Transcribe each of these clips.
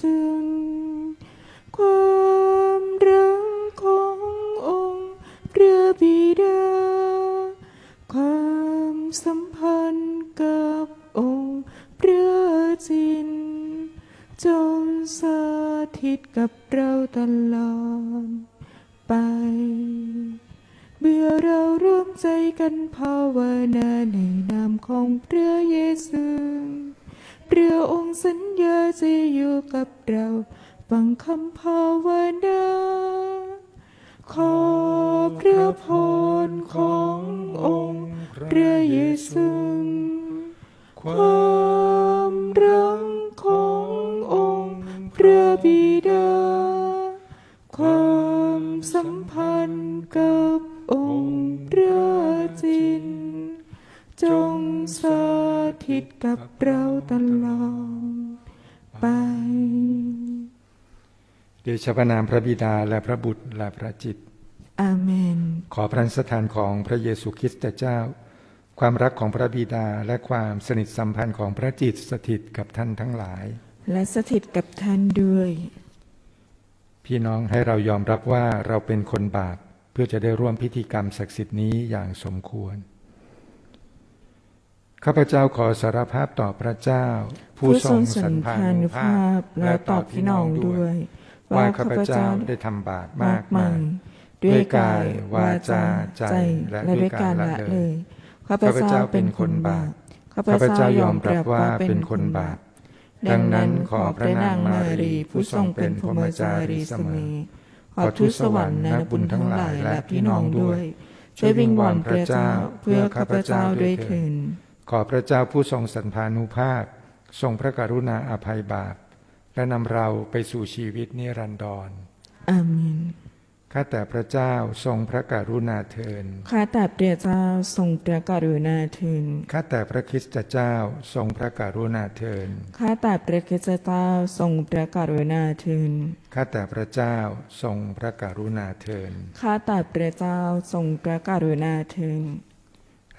ซึ่งความรักขององค์พระบิดา ความสัมพันธ์กับองค์พระจิน จงสถิตกับเราตลอดไปเมื่อเราร่วมใจกันภาว บิดา ความสัมพันธ์กับองค์พระจิน จงสถิตกับเราตลอดไปเดชะพระนามพระบิดาและพระบุตรและพระจิต อาเมน ขอพระสถานของพระเยซูคริสต์เจ้า ความรักของพระบิดาและความสนิทสัมพันธ์ของพระจิตสถิตกับท่านทั้งหลาย และสถิตกับท่านด้วย พี่น้องให้เรายอมรับว่าเราเป็นคนบาปเพื่อจะได้ร่วมพิธีกรรมศักดิ์สิทธิ์นี้อย่างสมควร ข้าพเจ้าขอสารภาพต่อพระเจ้า ผู้ทรงสันพานุภาพและต่อพี่น้องด้วย ว่าข้าพเจ้าได้ทำบาปมากมายด้วยกาย วาจา ใจและด้วยการละเลย ข้าพเจ้าเป็นคนบาปข้าพเจ้ายอมรับว่าเป็นคนบาป ดัดังงนั้นั้นนขขออพพระระนานางงมามารีรีผู้ผู้ททรรงงเป็เป็นนพพรรหหมมจาจารีรีเสเสมมออขอทูตสวรรค์และบุญทั้งหลายและพี่น้องด้วย ช่วยวิงวอนพระเจ้าเพื่อข้าพเจ้าด้วยเถินขอพระเจ้าผู้ทรงสันพานุภาพ ทรงพระกรุณาอภัยบาป และนำเราไปสู่ชีวิตนิรันดรอาเมน ข้าแต่พระเจ้าทรงพระกรุณาเทินข้าแต่พระเจ้าทรงพระกรุณาเถินข้าแต่พระคริสตเจ้าทรงพระกรุณาเทินข้าแต่พระคริสตเจ้าทรงพระกรุณาเถินข้าแต่พระเจ้าทรงพระกรุณาเทินข้าแต่พระเจ้าทรงพระกรุณาเถิน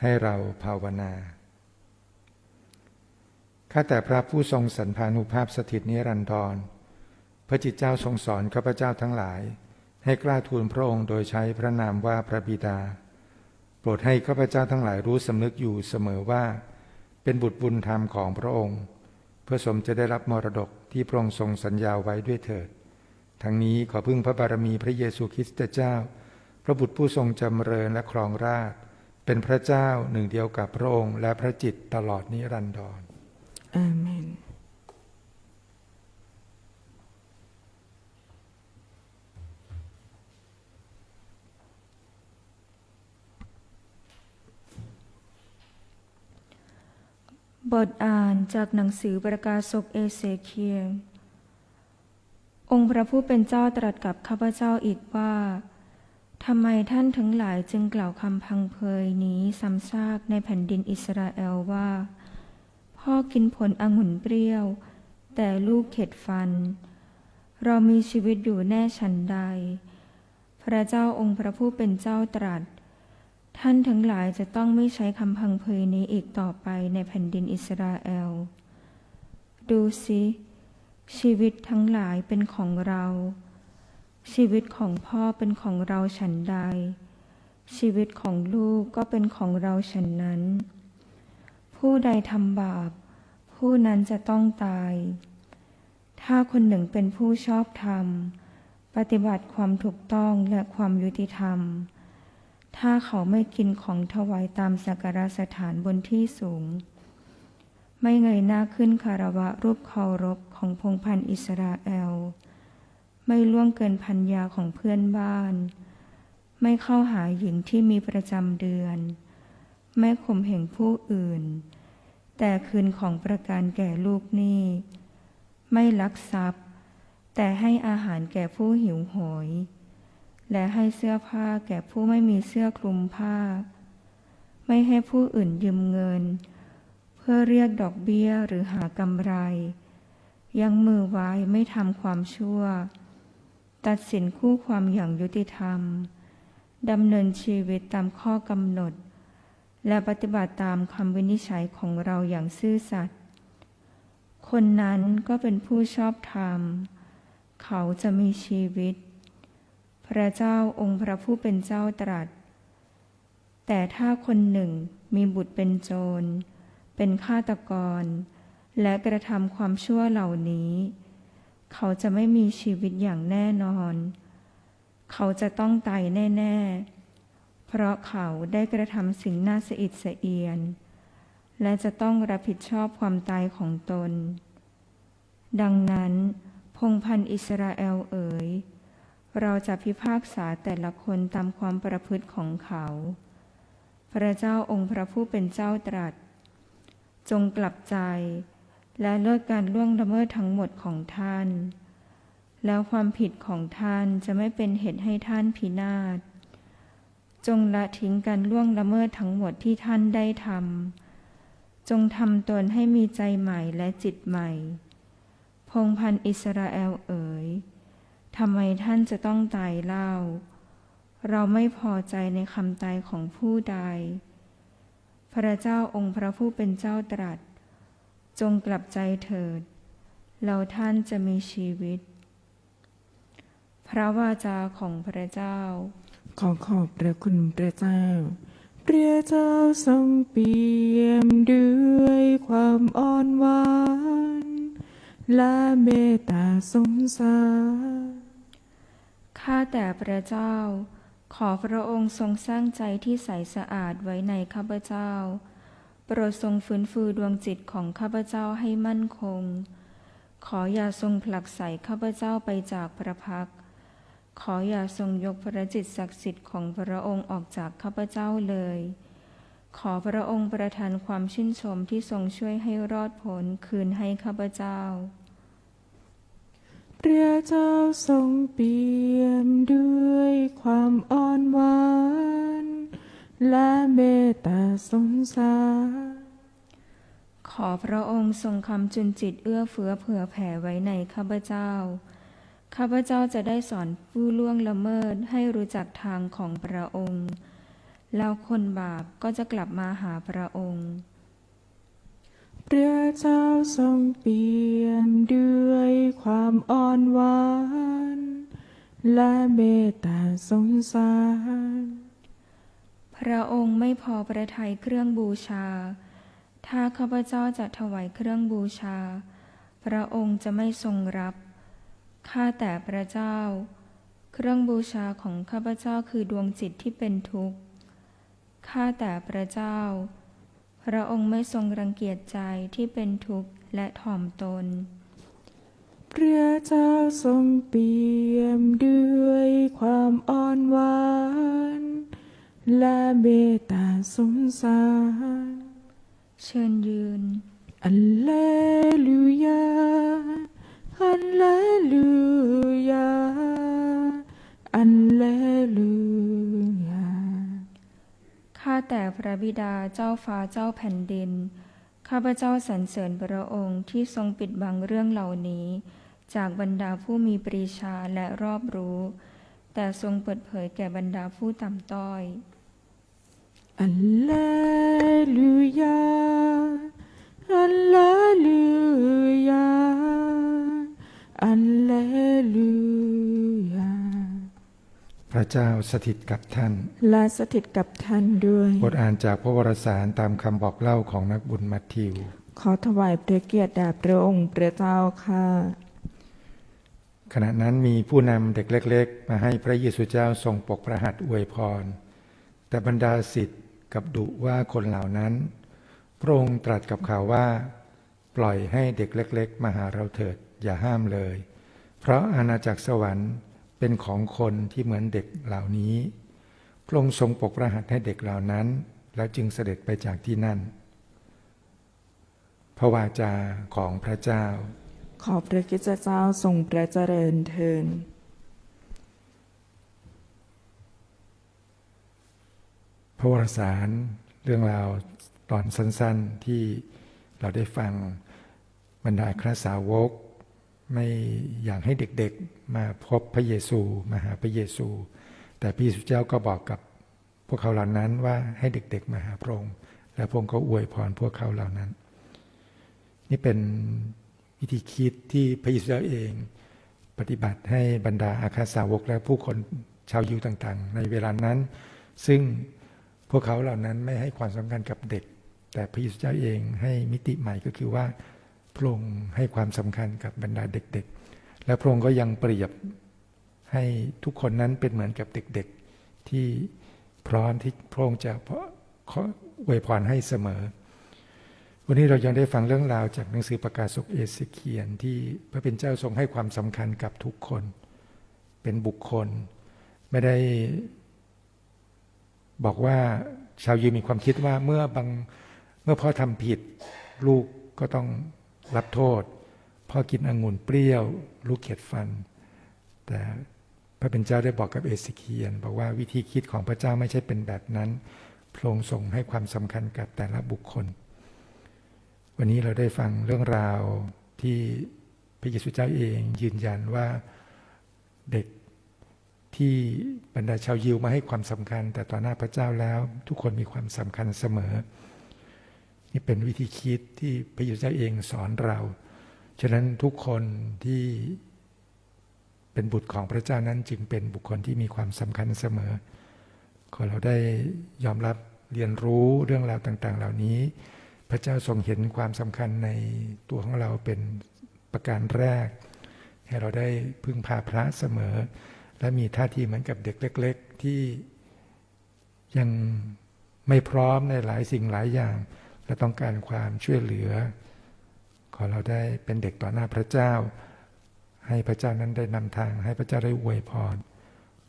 ให้เราภาวนา ข้าแต่พระผู้ทรงสันพานุภาพสถิตนิรันดร พระจิตเจ้าทรงสอนข้าพเจ้าทั้งหลาย ให้กล้าทูลพระองค์โดยใช้พระนามว่าพระบิดา โปรดให้ข้าพเจ้าทั้งหลายรู้สำนึกอยู่เสมอว่า เป็นบุตรบุญธรรมของพระองค์ เพื่อสมจะได้รับมรดกที่พระองค์ทรงสัญญาไว้ด้วยเถิด ทั้งนี้ขอพึ่งพระบารมีพระเยซูคริสต์เจ้า พระบุตรผู้ทรงจำเริญและครองราชเป็นพระเจ้าหนึ่งเดียวกับพระองค์ และพระจิตตลอดนิรันดรอาเมน บทอ่านจากหนังสือประกาศกเอเสเคียองค์พระผู้เป็นเจ้าตรัสกับข้าพเจ้าอีกว่าทำไมท่านทั้งหลายจึงกล่าวคำพังเพยนี้ซ้ำซากในแผ่นดินอิสราเอลว่า พ่อกินผลองุ่นเปรี้ยว แต่ลูกเข็ดฟัน เรามีชีวิตอยู่แน่ชันใด พระเจ้าองค์พระผู้เป็นเจ้าตรัส ท่านทั้งหลายจะต้องไม่ใช้คำพังเพยนี้อีกต่อไปในแผ่นดินอิสราเอล ดูสิ ชีวิตทั้งหลายเป็นของเรา ชีวิตของพ่อเป็นของเราฉันใด ชีวิตของลูกก็เป็นของเราฉันนั้น ผู้ใดทำบาป ผู้นั้นจะต้องตาย ถ้าคนหนึ่งเป็นผู้ชอบธรรม ปฏิบัติความถูกต้องและความยุติธรรม ถ้าเขาไม่กินของถวายตามสักการสถานบนที่สูง ไม่เงยหน้าขึ้นคารวะรูปเคารพของพงพันธ์อิสราเอล ไม่ล่วงเกินพันยาของเพื่อนบ้าน ไม่เข้าหาหญิงที่มีประจำเดือน ไม่ข่มเหงผู้อื่น แต่คืนของประการแก่ลูกหนี้ไม่ลักทรัพย์ แต่ให้อาหารแก่ผู้หิวโหย และให้เสื้อผ้าแก่ผู้ไม่มีเสื้อคลุมผ้า ไม่ให้ผู้อื่นยืมเงิน เพื่อเรียกดอกเบี้ยหรือหากำไร ยังมือไว้ไม่ทำความชั่ว ตัดสินคู่ความอย่างยุติธรรมดำเนินชีวิตตามข้อกำหนด และปฏิบัติตามคำวินิจฉัยของเราอย่างซื่อสัตย์คนนั้นก็เป็นผู้ชอบธรรม เขาจะมีชีวิต ระเจ้าองค์พระผู้เป็นเจ้าตรัส แต่ถ้าคนหนึ่งมีบุตรเป็นโจร เป็นฆาตกร และกระทำความชั่วเหล่านี้ เขาจะไม่มีชีวิตอย่างแน่นอน เขาจะต้องตายแน่ ๆ เพราะเขาได้กระทำสิ่งน่าสะอิดสะเอียน และจะต้องรับผิดชอบความตายของตน ดังนั้น พงพันอิสราเอลเอ๋ย เราจะพิพากษาแต่ละคนตามความประพฤติของเขา พระเจ้าองค์พระผู้เป็นเจ้าตรัส จงกลับใจ และเลิกการล่วงละเมิดทั้งหมดของท่าน แล้วความผิดของท่านจะไม่เป็นเหตุให้ท่านพินาศ จงละทิ้งการล่วงละเมิดทั้งหมดที่ท่านได้ทำ จงทำตนให้มีใจใหม่และจิตใหม่ พงพันอิสราเอลเอ๋ย ทำไมท่านจะต้องตายเล่า เราไม่พอใจในคำตายของผู้ใด พระเจ้าองค์พระผู้เป็นเจ้าตรัส จงกลับใจเถิดแล้วท่านจะมีชีวิต พระวาจาของพระเจ้า ขอขอบพระคุณพระเจ้า พระเจ้าทรงเปี่ยมด้วยความอ่อนหวานและเมตตาสงสาร ข้าแต่พระเจ้า ขอพระองค์ทรงสร้างใจที่ใสสะอาดไว้ในข้าพเจ้า โปรดทรงฟื้นฟูดวงจิตของข้าพเจ้าให้มั่นคง ขออย่าทรงผลักใสข้าพเจ้าไปจากพระพัก ขออย่าทรงยกพระจิตศักดิ์สิทธิ์ของพระองค์ออกจากข้าพเจ้าเลย ขอพระองค์ประทานความชื่นชมที่ทรงช่วยให้รอดพ้นคืนให้ข้าพเจ้า พระเจ้าทรงเปี่ยมด้วยความอ่อนหวาน และเมตตาสงสารขอพระองค์ทรงคำจุนจิตเอื้อเฟื้อเผื่อแผ่ไว้ในข้าพเจ้า ข้าพเจ้าจะได้สอนผู้ล่วงละเมิดให้รู้จักทางของพระองค์ แล้วคนบาปก็จะกลับมาหาพระองค์ ระเจ้าทรงเปลี่ยมด้วยความอ่อนหวาน และเมตตาสงสาร พระองค์ไม่พอประทัยเครื่องบูชา ถ้าข้าพเจ้าจะถวายเครื่องบูชา พระองค์จะไม่ทรงรับ ข้าแต่พระเจ้า เครื่องบูชาของข้าพเจ้าคือดวงจิตที่เป็นทุกข์ ข้าแต่พระเจ้า พระองค์ไม่ทรงรังเกียจใจที่เป็นทุกข์และถ่อมตน พระเจ้าทรงเปี่ยมด้วยความอ่อนหวาน และเมตตาสงสาร เชิญยืน อัลเลลูยา อัลเลลูยา อัลเลลูยา ข้าแต่พระบิดาเจ้าฟ้าเจ้าแผ่นดิน ข้าพเจ้าสรรเสริญพระองค์ที่ทรงปิดบังเรื่องเหล่านี้ จากบรรดาผู้มีปรีชาและรอบรู้ แต่ทรงเปิดเผยแก่บรรดาผู้ต่ำต้อยอัลเลลูยาอัลเลลูยา อัลเลลูยา พระเจ้าสถิตกับท่าน และสถิตกับท่านด้วย บทอ่านจากพระวรสารตามคำบอกเล่าของนักบุญมัทธิว ขอถวายพระเกียรติแด่พระองค์พระเจ้าค่ะ ขณะนั้นมีผู้นำเด็กเล็ก ๆ มาให้พระเยซูเจ้าทรงปกประหัตถ์อวยพร แต่บรรดาสิทธิ์กับดุว่าคนเหล่านั้น พระองค์ตรัสกับเขาว่า ปล่อยให้เด็กเล็ก ๆ มาหาเราเถิดอย่าห้ามเลย เพราะอาณาจักรสวรรค์ เป็นของคนที่เหมือนเด็กเหล่านี้ พระองค์ทรงปกประหัตถ์ให้เด็กเหล่านั้น แล้วจึงเสด็จไปจากที่นั่น พระวาจาของพระเจ้า ขอพระกิจเจ้าทรงพระเจริญเทินพระวรสารเรื่องราวตอนสั้นๆที่เราได้ฟังบรรดาคราสาวก ไม่อยากให้เด็กๆมาพบพระเยซูมาหาพระเยซู แต่พระเยซูเจ้าก็บอกกับพวกเขาเหล่านั้นว่าให้เด็กๆมาหาพระองค์และพระองค์ก็อวยพรพวกเขาเหล่านั้น นี่เป็นวิธีคิดที่พระเยซูเจ้าเอง ปฏิบัติให้บรรดาอาคาสาวกและผู้คนชาวยิวต่างๆ ในเวลานั้น ซึ่งพวกเขาเหล่านั้นไม่ให้ความสำคัญกับเด็ก แต่พระเยซูเจ้าเองให้มิติใหม่ก็คือว่า พระองค์ให้ความสำคัญกับบรรดาเด็กๆ และพระองค์ก็ยังเปรียบให้ทุกคนนั้นเป็นเหมือนกับเด็กๆ ที่พร้อมที่พระองค์จะออวยพรให้เสมอ วันนี้เรายังได้ฟังเรื่องราวจากหนังสือประกาศศกเอสเคียน ที่พระเป็นเจ้าทรงให้ความสำคัญกับทุกคน เป็นบุคคล ไม่ได้บอกว่าชาวยิวมีความคิดว่าเมื่อบางเมื่อพ่อทำผิดลูกก็ต้อง รับโทษ พ่อกินองุ่นเปรี้ยว ลูกเข็ดฟัน แต่พระเป็นเจ้าได้บอกกับเอเสเคียน บอกว่าวิธีคิดของพระเจ้าไม่ใช่เป็นแบบนั้น พระองค์ทรงให้ความสำคัญกับแต่ละบุคคล วันนี้เราได้ฟังเรื่องราวที่พระเยซูเจ้าเองยืนยันว่าเด็กที่บรรดาชาวยิวมาให้ความสำคัญ แต่ต่อหน้าพระเจ้าแล้ว ทุกคนมีความสำคัญเสมอ นี่เป็นวิธีคิดที่พระเยซูเจ้าเองสอนเรา ฉะนั้นทุกคนที่เป็นบุตรของพระเจ้านั้นจึงเป็นบุคคลที่มีความสำคัญเสมอ ขอเราได้ยอมรับเรียนรู้เรื่องราวต่างๆ เหล่านี้ พระเจ้าทรงเห็นความสำคัญในตัวของเราเป็นประการแรก ให้เราได้พึ่งพาพระเสมอ และมีท่าทีเหมือนกับเด็กเล็ก ๆ ที่ยังไม่พร้อมในหลายสิ่งหลายอย่าง และต้องการความช่วยเหลือ ขอเราได้เป็นเด็กต่อหน้าพระเจ้า ให้พระเจ้านั้นได้นำทาง ให้พระเจ้าได้อวยพร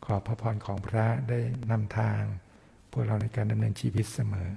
ขอพระพรของพระได้นำทาง พวกเราในการดำเนินชีวิตเสมอ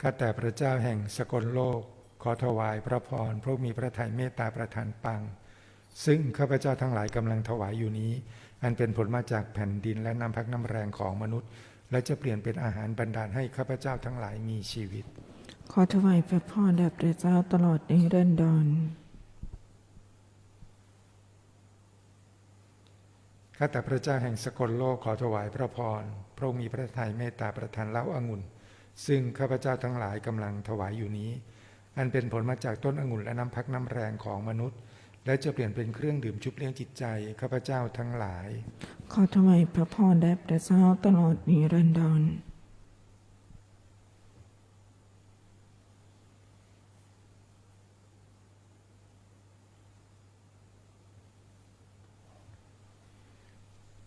ข้าแต่พระเจ้าแห่งสกลโลก ขอถวายพระพรพระมีพระทัยเมตตาประทานปัง ซึ่งข้าพเจ้าทั้งหลายกำลังถวายอยู่นี้ อันเป็นผลมาจากแผ่นดินและน้ำพักน้ำแรงของมนุษย์ และจะเปลี่ยนเป็นอาหารบรรดาลให้ข้าพเจ้าทั้งหลายมีชีวิต ขอถวายพระพรแด่พระเจ้าตลอดนิรันดรข้าแต่พระเจ้าแห่งสกลโลกขอถวายพระพรพระองค์มีพระทัยเมตตาประทานเหล้าองุ่น ซึ่งข้าพเจ้าทั้งหลายกำลังถวายอยู่นี้ อันเป็นผลมาจากต้นองุ่นและน้ำพักน้ำแรงของมนุษย์ และจะเปลี่ยนเป็นเครื่องดื่มชุบเลี้ยงจิตใจข้าพเจ้าทั้งหลาย ขอถวายพระพรแด่พระเจ้าตลอดนิรันดร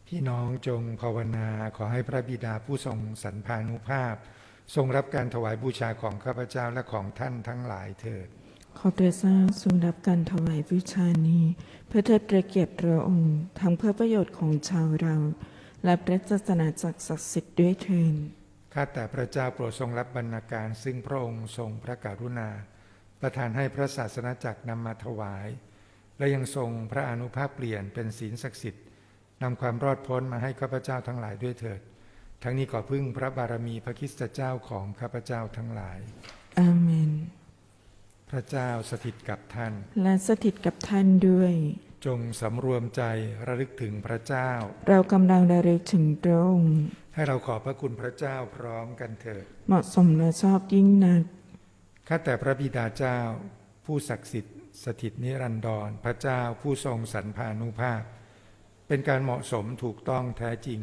พี่น้องจงภาวนาขอให้พระบิดาผู้ทรงสรรพานุภาพ ทรงรับการถวายบูชาของข้าพเจ้าและของท่านทั้งหลายเถิด ขอพระเจ้าทรงรับการถวายวิชานี้ เพื่อเทิดพระเกียรติพระองค์ทั้งเพื่อประโยชน์ของชาวเรา และพระศาสนาจักรศักดิ์สิทธิ์ด้วยเทินข้าแต่พระเจ้าโปรดทรงรับบรรณาการ ซึ่งพระองค์ทรงพระกรุณา ประทานให้พระศาสนาจักรนำมาถวาย และยังทรงพระอนุภาพเปลี่ยนเป็นศีลศักดิ์สิทธิ์นำความรอดพ้นมาให้ข้าพเจ้าทั้งหลายด้วยเถิด ทั้งนี้ขอพึ่งพระบารมีพระคริสตเจ้าของข้าพเจ้าทั้งหลาย อาเมน พระเจ้าสถิตกับท่าน และสถิตกับท่านด้วย จงสำรวมใจระลึกถึงพระเจ้า เรากำลังระลึกถึงพระองค์ให้เราขอบพระคุณพระเจ้าพร้อมกันเถิด เหมาะสมและชอบยิ่งนัก ข้าแต่พระบิดาเจ้า ผู้ศักดิ์สิทธิ์ สถิตนิรันดร พระเจ้าผู้ทรงสรรพานุภาพ เป็นการเหมาะสมถูกต้องแท้จริง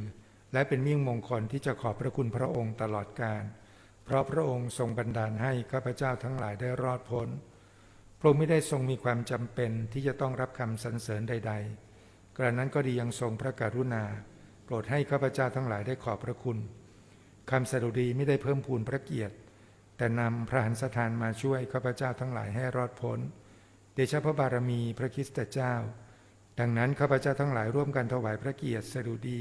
และเป็นมิ่งมงคลที่จะขอบพระคุณพระองค์ตลอดกาลเพราะพระองค์ทรงบันดาลให้ข้าพเจ้าทั้งหลายได้รอดพ้น พระองค์ไม่ได้ทรงมีความจำเป็นที่จะต้องรับคำสรรเสริญใด ๆ กระนั้นก็ดียังทรงพระกรุณา โปรดให้ข้าพเจ้าทั้งหลายได้ขอบพระคุณคำสดุดีไม่ได้เพิ่มพูนพระเกียรติ แต่นำพระหันสถานมาช่วยข้าพเจ้าทั้งหลายให้รอดพ้น เดชะพระบารมีพระคริสตเจ้า ดังนั้นข้าพเจ้าทั้งหลายร่วมกันถวายพระเกียรติสดุดี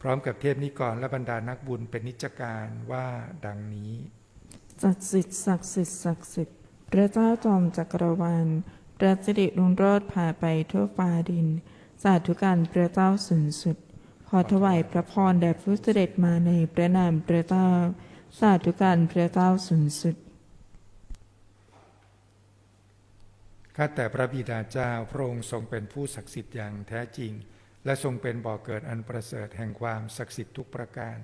พร้อมกับเทพนิกรและบรรดานักบุญเป็นนิจการว่าดังนี้ศักดิ์สิทธิ์ศักดิ์สิทธิ์ศักดิ์สิทธิ์พระเจ้าจอมจักรวาลพระสิริรุ่งโรจน์พาไปทั่วฟ้าดิน สาธุการพระเจ้าสูงสุด ขอถวายพระพรแด่ผู้เสด็จมาในพระนามพระเจ้า สาธุการพระเจ้าสูงสุดข้าแต่พระบิดาเจ้าพระองค์ทรงเป็นผู้ศักดิ์สิทธิ์อย่างแท้จริง และทรงเป็นบ่อเกิดอันประเสริฐแห่งความศักดิ์สิทธิ์ทุกประการ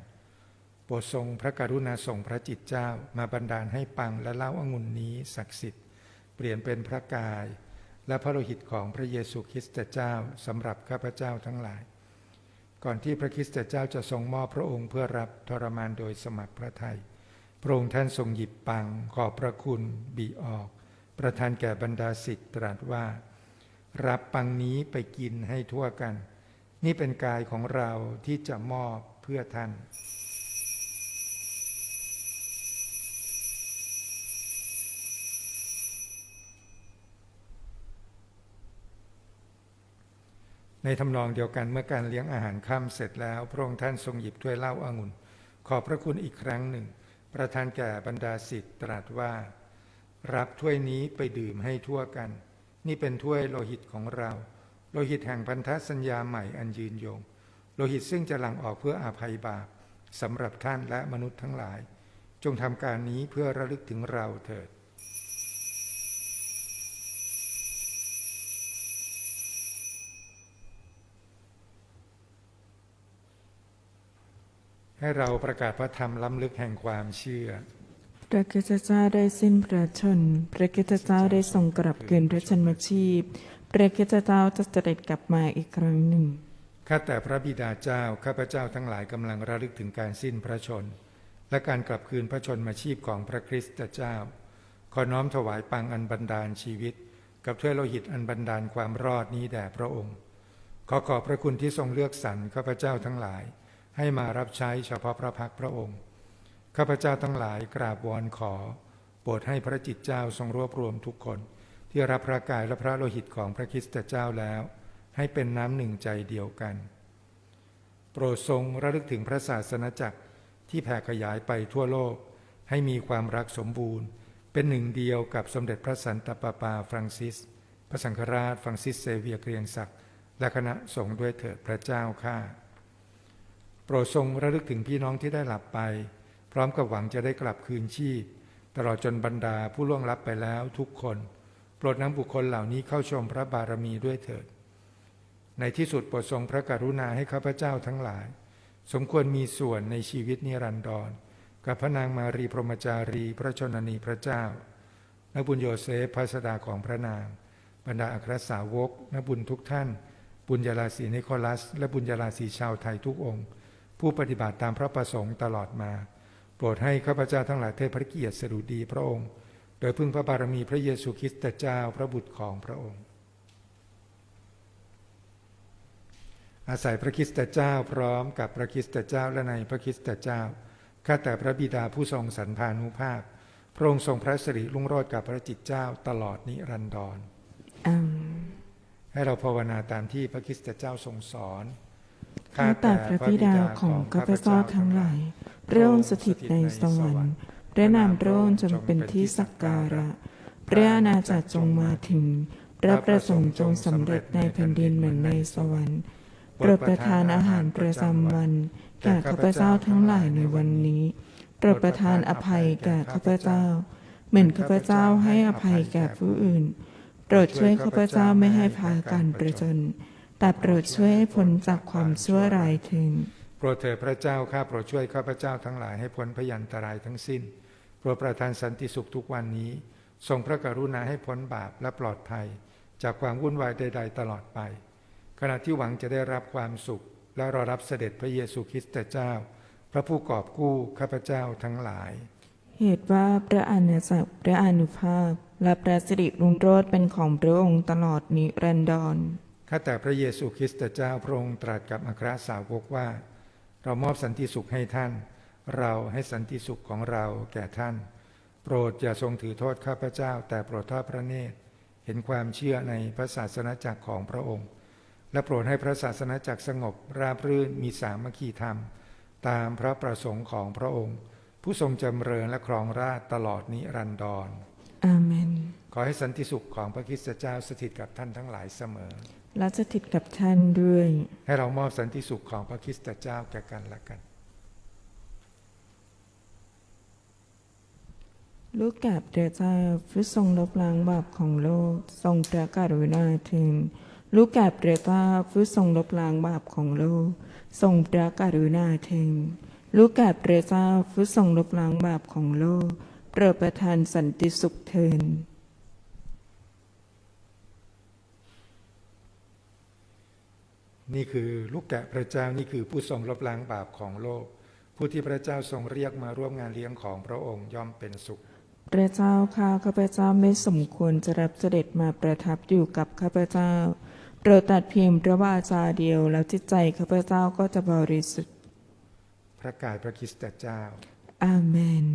โปรดทรงพระกรุณาส่งพระจิตเจ้ามาบันดาลให้ปังและเล่าองุ่นนี้ศักดิ์สิทธิ์ เปลี่ยนเป็นพระกาย และพระโลหิตของพระเยซูคริสต์เจ้าสำหรับข้าพเจ้าทั้งหลาย ก่อนที่พระคริสต์เจ้าจะทรงมอบพระองค์เพื่อรับทรมานโดยสมัครพระทัยพระองค์ท่านทรงหยิบปังขอบพระคุณบีออก ประทานแก่บรรดาสิทธิ์ตรัสว่า รับปังนี้ไปกินให้ทั่วกัน นี่เป็นกายของเราที่จะมอบเพื่อท่าน ในทำนองเดียวกันเมื่อการเลี้ยงอาหารค่ำเสร็จแล้ว พระองค์ท่านทรงหยิบถ้วยเหล้าอางุ่น ขอบพระคุณอีกครั้งหนึ่ง ประทานแก่บรรดาสิทธิ์ตรัสว่า รับถ้วยนี้ไปดื่มให้ทั่วกัน นี่เป็นถ้วยโลหิตของเรา โลหิตแห่งพันธสัญญาใหม่อันยืนยง โลหิตซึ่งจะหลั่งออกเพื่ออาภัยบาปสำหรับท่านและมนุษย์ทั้งหลาย จงทำการนี้เพื่อระลึกถึงเราเถิดให้เราประกาศพระธรรมล้ำลึกแห่งความเชื่อ พระกิตเจ้าได้สิ้นพระชน พระกิตเจ้าได้ทรงกลับเกินพระชนมชีพ พระกิตเจ้าจะเสด็จกลับมาอีกครั้งหนึ่ง ข้าแต่พระบิดาเจ้า ข้าพเจ้าทั้งหลายกำลังระลึกถึงการสิ้นพระชน และการกลับคืนพระชนมาชีพของพระคริสตเจ้า ขอน้อมถวายปังอันบันดาลชีวิต กับถ้วยโลหิตอันบันดาลความรอดนี้แด่พระองค์ ขอขอบพระคุณที่ทรงเลือกสรรข้าพเจ้าทั้งหลาย ให้มารับใช้เฉพาะพระพักตร์พระองค์ ข้าพเจ้าทั้งหลายกราบวอนขอ โปรดให้พระจิตเจ้าทรงรวบรวมทุกคน ที่รับพระกายและพระโลหิตของพระคริสตเจ้าแล้ว ให้เป็นน้ำหนึ่งใจเดียวกัน โปรดทรงระลึกถึงพระศาสนจักรที่แผ่ขยายไปทั่วโลก ให้มีความรักสมบูรณ์ เป็นหนึ่งเดียวกับสมเด็จพระสันตะปาปาฟรังซิส พระสังฆราชฟรังซิสเซเวียเกรียงศักดิ์และคณะสงฆ์ด้วยเถิดพระเจ้าข้าโปรดทรงระลึกถึงพี่น้องที่ได้หลับไป ร้อมกับหวังจะได้กลับคืนชีพ ตลอดจนบรรดาผู้ล่วงลับไปแล้วทุกคน โปรดนำบุคคลเหล่านี้เข้าชมพระบารมีด้วยเถิด ในที่สุดโปรดทรงพระกรุณาให้ข้าพเจ้าทั้งหลาย สมควรมีส่วนในชีวิตนิรันดรกับพระนางมารีพรหมจารีพระชนนีพระเจ้านักบุญโยเซฟพระสดาของพระนาง บรรดาอัครสาวกนักบุญทุกท่าน บุญญาลาศีนิโคลัส และบุญญาลาศีชาวไทยทุกองค์ ผู้ปฏิบัติตามพระประสงค์ตลอดมา โปรดให้ข้าพเจ้าทั้งหลายเทพพระเกียรติสดุดีพระองค์ โดยพึ่งพระบารมีพระเยซูคริสต์เจ้าพระบุตรของพระองค์ อาศัยพระคริสต์เจ้าพร้อมกับพระคริสต์เจ้าและในพระคริสต์เจ้าข้าแต่พระบิดาผู้ทรงสรรพานุภาพ พระองค์ทรงพระสิริรุ่งโรจน์กับพระจิตเจ้าตลอดนิรันดรอาเมนให้เราภาวนาตามที่พระคริสต์เจ้าทรงสอน ข้าแต่พระบิดาของข้าพเจ้าทั้งหลายพระองค์สถิตในสวรรค์พระนามพระองค์จงเป็นที่สักการะ พระอาณาจักรจงมาถึง พระประสงค์จงสำเร็จในแผ่นดินเหมือนในสวรรค์โปรดประทานอาหารประจำวันแก่ข้าพเจ้าทั้งหลายในวันนี้โปรดประทานอภัยแก่ข้าพเจ้า เหมือนข้าพเจ้าให้อภัยแก่ผู้อื่นโปรดช่วยข้าพเจ้าไม่ให้พากันประจน แต่โปรดช่วยให้พ้นจากความชั่วร้ายเถิดโปรดเถิดพระเจ้าข้าโปรดช่วยข้าพเจ้าทั้งหลายให้พ้นพยันตรายทั้งสิ้น โปรดประทานสันติสุขทุกวันนี้ ทรงพระกรุณาให้พ้นบาปและปลอดภัย จากความวุ่นวายใด ๆ ตลอดไป ขณะที่หวังจะได้รับความสุข และรอรับเสด็จพระเยซูคริสต์เจ้า พระผู้กอบกู้ข้าพเจ้าทั้งหลาย เหตุว่าพระอาณาจักรพระอานุภาพ และพระสิริรุ่งโรจน์เป็นของพระองค์ตลอดนิรันดร ข้าแต่พระเยซูคริสต์เจ้าพระองค์ตรัสกับอัครสาวกว่า เรามอบสันติสุขให้ท่าน เราให้สันติสุขของเราแก่ท่าน โปรดอย่าทรงถือโทษข้าพเจ้า แต่โปรดทอดพระเนตร เห็นความเชื่อในพระศาสนาจักรของพระองค์ และโปรดให้พระศาสนาจักรสงบราบรื่นมีสามัคคีธรรม ตามพระประสงค์ของพระองค์ ผู้ทรงจำเริญและครองราชตลอดนิรันดรอาเมนขอให้สันติสุขของพระคริสตเจ้าสถิตกับท่านทั้งหลายเสมอ และสถิตกับท่านด้วย ให้เรามอบสันติสุขของพระคริสตเจ้าแก่กันและกันลูกแก่พระเจ้าผู้ทรงลบล้างบาปของโลก ทรงพระกรุณาถึงลูกแก่พระเจ้าผู้ทรงลบล้างบาปของโลก ทรงพระกรุณาถึงลูกแก่พระเจ้าผู้ทรงลบล้างบาปของโลกโปรดประทานสันติสุขเทิน นี่คือลูกแกะพระเจ้านี่คือผู้ทรงลบล้างบาปของโลก ผู้ที่พระเจ้าทรงเรียกมาร่วมงานเลี้ยงของพระองค์ย่อมเป็นสุข พระเจ้าข้าข้าพเจ้าไม่สมควรจะรับเสด็จมาประทับอยู่กับข้าพเจ้าโปรดตัดเพียงพระวาจาเดียว แล้วจิตใจข้าพเจ้าก็จะบริสุทธิ์ พระกายพระคริสตเจ้า อาเมน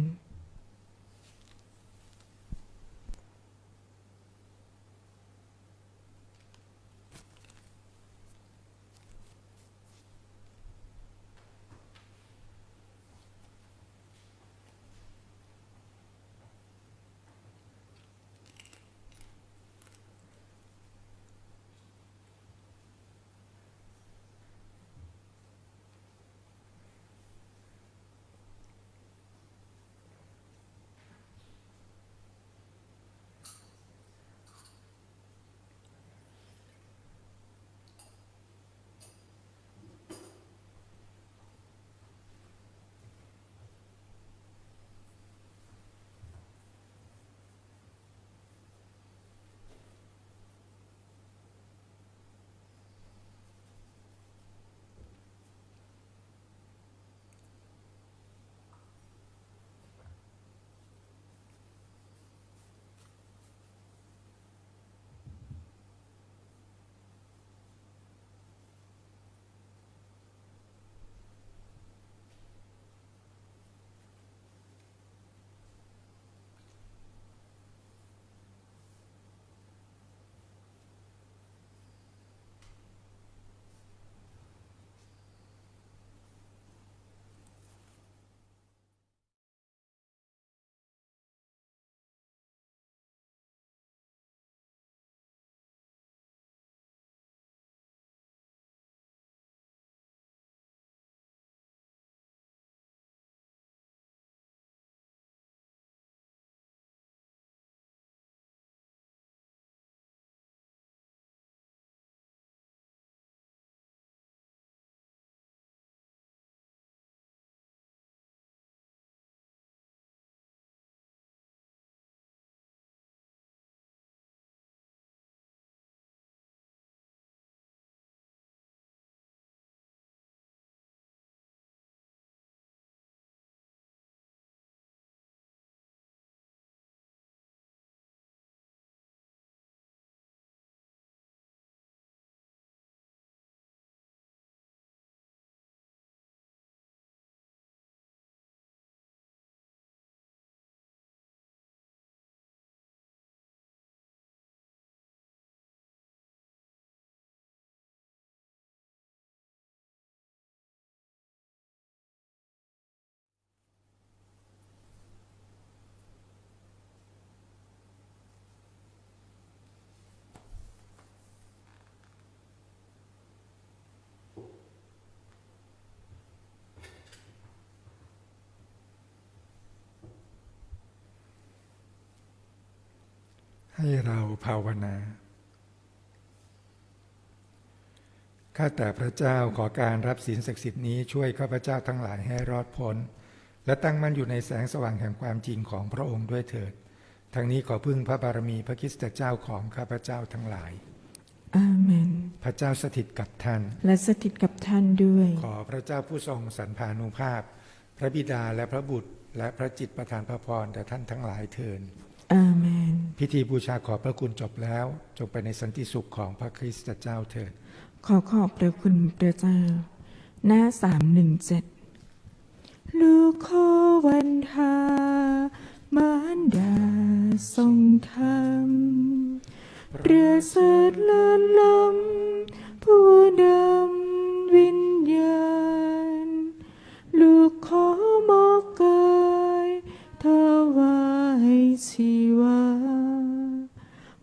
ให้เราภาวนา ข้าแต่พระเจ้าขอการรับศีลศักดิ์สิทธิ์นี้ช่วยข้าพเจ้าทั้งหลายให้รอดพ้น และตั้งมั่นอยู่ในแสงสว่างแห่งความจริงของพระองค์ด้วยเถิด ทั้งนี้ขอพึ่งพระบารมีพระคริสตเจ้าของข้าพเจ้าทั้งหลายอาเมน พระเจ้าสถิตกับท่าน และสถิตกับท่านด้วย ขอพระเจ้าผู้ทรงสรรพานุภาพ พระบิดาและพระบุตร และพระจิตประทานพระพรแด่ท่านทั้งหลายเทิน อาเมน พิธีบูชาขอบพระคุณจบแล้ว จงไปในสันติสุขของพระคริสตเจ้าเถิด ขอขอบพระคุณพระเจ้า หน้าสามหนึ่งเจ็ดลูกขอวันทามารดาทรงธรรมประเสริฐเลิศล้ำผู้ดำ ชีวา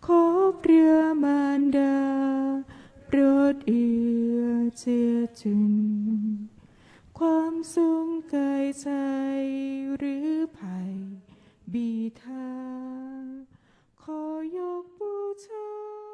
ขอเรือมารดา โปรดเอือเจือจุน ความสุงกายใจหรือภัยบีทา ขอยกบูชา